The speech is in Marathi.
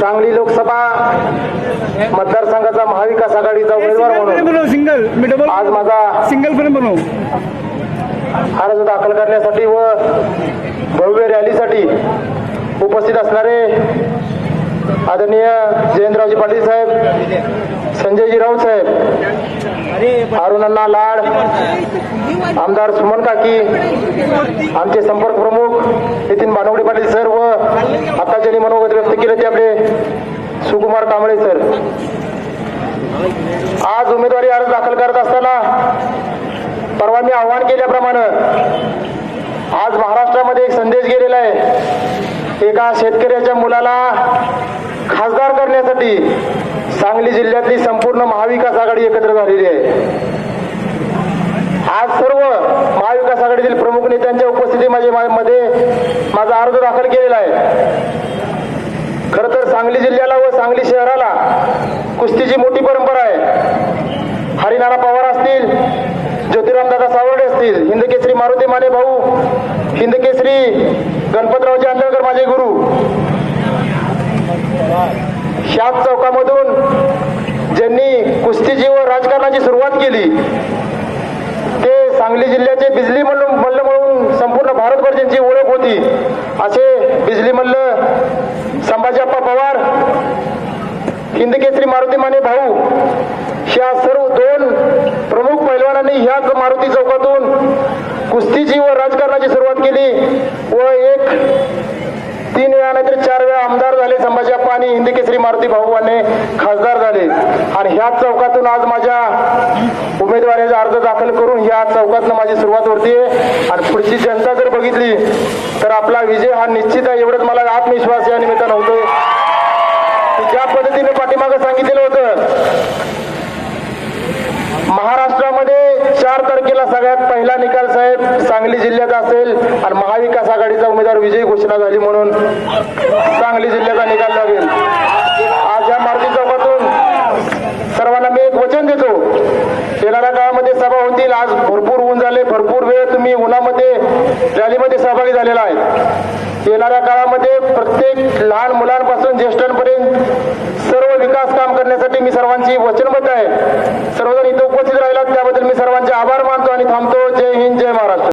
सांगली लोकसभा मतदारसंघाचा महाविकास आघाडीचा उमेदवार म्हणून सिंगल. मी डबल आज माझा सिंगल पण बनव. अर्ज दाखल करण्यासाठी व भव्य रॅलीसाठी उपस्थित असणारे आदरणीय जयंतरावजी पाटील साहेब संजयजी राऊत साहेब अरुणांना लाड आमदार सुमन काकी आमचे संपर्क प्रमुख नितीन बानवडे पाटील सर व आता ज्यांनी मनोगत व्यक्त केले ते आपले सुकुमार कांबळे सर आज उमेदवारी अर्ज दाखल करत असताना परवा मी आव्हान केल्याप्रमाणे आज महाराष्ट्रामध्ये एक संदेश गेलेला आहे. एका शेतकऱ्याच्या मुलाला खासदार करण्यासाठी सांगली जिल्ह्यातली संपूर्ण महाविकास आघाडी एकत्र झालेली आहे. आज सर्व महाविकास आघाडीतील प्रमुख नेत्यांच्या उपस्थितीमध्ये मध्ये माझा अर्ज दाखल केलेला आहे. खर तर सांगली जिल्ह्याला व सांगली शहराला कुस्तीची मोठी परंपरा आहे. हरिनाना पवार असतील ज्योतिरामदादा सावर्डे असतील हिंदकेसरी मारुती माने भाऊ हिंदकेसरी गणपतरावजी आंदळकर माझे गुरु. ह्याच चौकामधून ज्यांनी कुस्तीची व राजकारणाची सुरुवात केली ते सांगली जिल्ह्याचे बिजली मल्ल मल्ल म्हणून संपूर्ण भारतभर ज्यांची ओळख होती असे बिजली मल्ल संभाजीप्पा पवार हिंदकेसरी मारुती माने भाऊ ह्या सर्व दोन प्रमुख पैलवानांनी ह्याच मारुती चौकातून कुस्तीची व राजकारणाची सुरुवात केली व एक तीन वेळा नाहीतर चार वेळा आमदार झाले संभाजीप्पा आणि हिंदकेसरी मारुती भाऊ आणि खासदार झाले. आणि ह्याच चौकातून आज माझ्या उमेदवारीचा अर्ज दाखल करून ह्या चौकातनं माझी सुरुवात होती आणि पुढची तर आपला विजय हा निश्चित आहे एवढंच मला आत्मविश्वास या निमित्तानं होतोय. ज्या पद्धतीने पाठीमागं सांगितलेलं होतं महाराष्ट्रामध्ये चार तारखेला सगळ्यात पहिला निकाल साहेब सांगली जिल्ह्यात असेल आणि महाविकास आघाडीचा उमेदवार विजयी घोषणा झाली म्हणून सांगली जिल्ह्याचा निकाल लागेल आज या मारुती चौकातून सर्वांना मी एक वचन देतो येणाऱ्या काळामध्ये सभा होतील आज भरपूर ऊन झाले भरपूर काळामध्ये रॅलीमध्ये सहभागी झालेला आहे. येणाऱ्या काळामध्ये प्रत्येक लहान मुलांपासून ज्येष्ठांपर्यंत सर्व विकास काम करण्यासाठी मी सर्वांची वचनबद्ध आहे. सर्वजण इथं उपस्थित राहिलात त्याबद्दल मी सर्वांचे आभार मानतो आणि थांबतो.